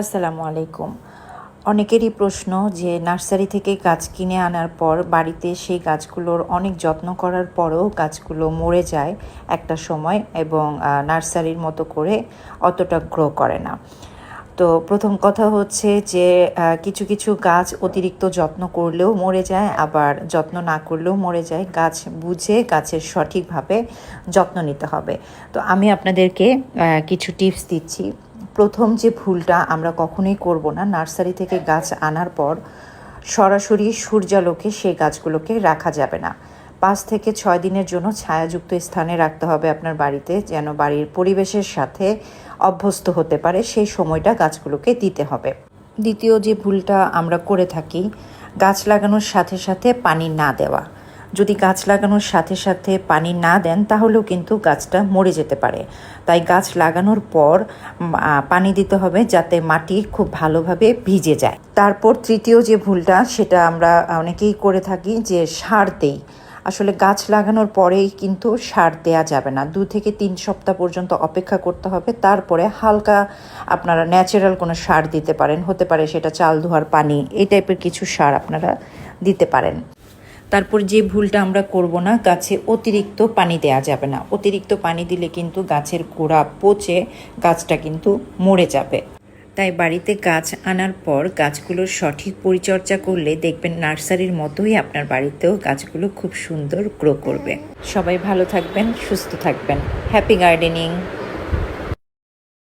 আসসালামু আলাইকুম। অনেকেরই প্রশ্ন যে নার্সারি থেকে গাছ কিনে আনার পর বাড়িতে সেই গাছগুলোর অনেক যত্ন করার পরেও গাছগুলো মরে যায় একটা সময় এবং নার্সারির মতো করে অতটা গ্রো করে না। তো প্রথম কথা হচ্ছে যে কিছু কিছু গাছ অতিরিক্ত যত্ন করলেও মরে যায়, আবার যত্ন না করলেও মরে যায়। গাছ বুঝে গাছের সঠিকভাবে যত্ন নিতে হবে। তো আমি আপনাদেরকে কিছু টিপস দিচ্ছি। প্রথম যে ভুলটা আমরা কখনোই করব না, নার্সারি থেকে গাছ আনার পর সরাসরি সূর্যালোকে সেই গাছগুলোকে রাখা যাবে না। পাঁচ থেকে ছয় দিনের জন্য ছায়াযুক্ত স্থানে রাখতে হবে আপনার বাড়িতে, যেন বাড়ির পরিবেশের সাথে অভ্যস্ত হতে পারে, সেই সময়টা গাছগুলোকে দিতে হবে। দ্বিতীয় যে ভুলটা আমরা করে থাকি, গাছ লাগানোর সাথে সাথে পানি না দেওয়া। যদি গাছ লাগানোর সাথে সাথে পানি না দেন, তাহলেও কিন্তু গাছটা মরে যেতে পারে। তাই গাছ লাগানোর পর পানি দিতে হবে যাতে মাটি খুব ভালোভাবে ভিজে যায়। তারপর তৃতীয় যে ভুলটা, সেটা আমরা অনেকেই করে থাকি যে সার দেই। আসলে গাছ লাগানোর পরেই কিন্তু সার দেয়া যাবে না। দু থেকে তিন সপ্তাহ পর্যন্ত অপেক্ষা করতে হবে। তারপরে হালকা আপনারা ন্যাচারাল কোনো সার দিতে পারেন। হতে পারে সেটা চাল, ধোয়ার পানি, এই টাইপের কিছু সার আপনারা দিতে পারেন। তারপর যে ভুলটা আমরা করব না, গাছে অতিরিক্ত পানি দেয়া যাবে না। অতিরিক্ত পানি দিলে কিন্তু গাছের গোড়া পচে গাছটা কিন্তু মরে যাবে। তাই বাড়িতে গাছ আনার পর গাছগুলোর সঠিক পরিচর্যা করলে দেখবেন নার্সারির মতোই আপনার বাড়িতেও গাছগুলো খুব সুন্দর গ্রো করবে। সবাই ভালো থাকবেন, সুস্থ থাকবেন। Happy gardening